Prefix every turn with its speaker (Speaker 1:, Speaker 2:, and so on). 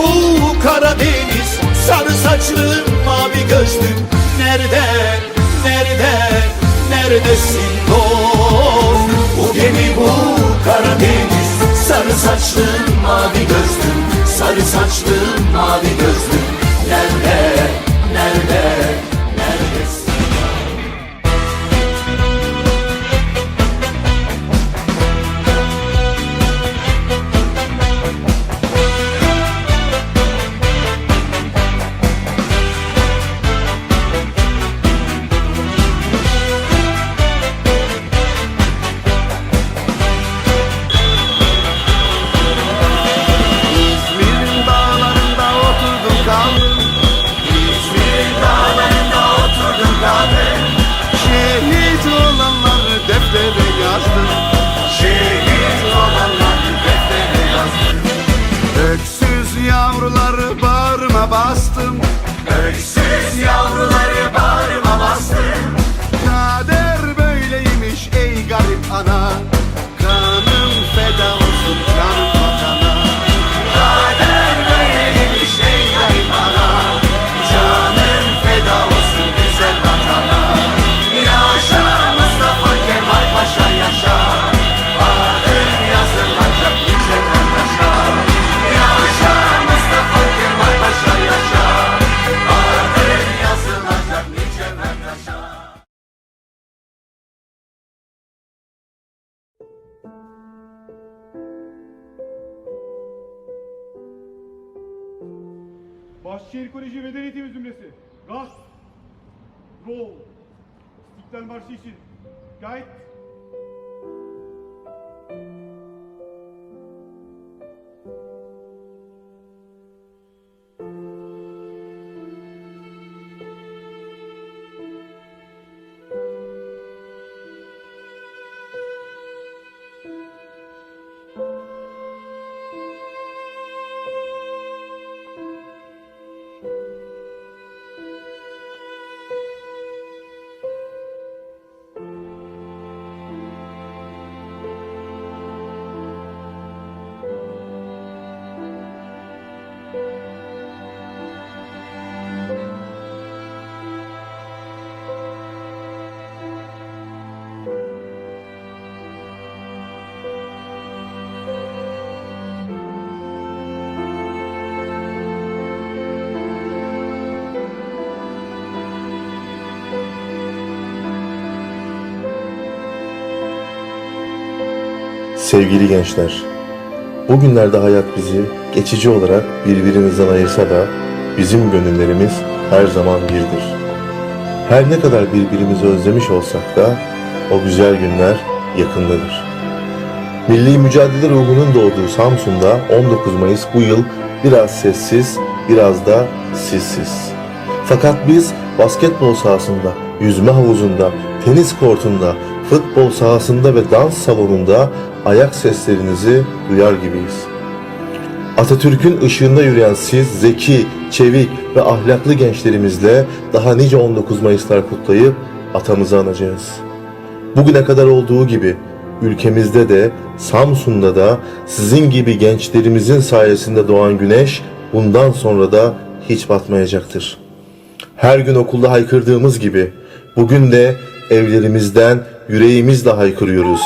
Speaker 1: bu Karadeniz Sarı saçlı mavi gözlü. Nerede, nerede, neredesin dost Bu gemi bu Karadeniz Sarı saçlı mavi gözlü. Sarı saçlı mavi gözlü. Nerede, nerede?
Speaker 2: Boss.
Speaker 3: Bahçeşehir Koleji Beden Eğitimi Zümresi. Gaz. Roll. İstiklal Marşı için. Gayet.
Speaker 4: Sevgili gençler, bugünlerde hayat bizi geçici olarak birbirimizden ayırsa da bizim gönüllerimiz her zaman birdir. Her ne kadar birbirimizi özlemiş olsak da o güzel günler yakındadır. Milli mücadele ruhunun doğduğu Samsun'da 19 Mayıs bu yıl biraz sessiz, biraz da sessiz. Fakat biz basketbol sahasında, yüzme havuzunda, tenis kortunda, futbol sahasında ve dans salonunda ayak seslerinizi duyar gibiyiz. Atatürk'ün ışığında yürüyen siz zeki, çevik ve ahlaklı gençlerimizle daha nice 19 Mayıslar kutlayıp atamızı anacağız. Bugüne kadar olduğu gibi ülkemizde de Samsun'da da sizin gibi gençlerimizin sayesinde doğan güneş bundan sonra da hiç batmayacaktır. Her gün okulda haykırdığımız gibi bugün de evlerimizden yüreğimizle haykırıyoruz.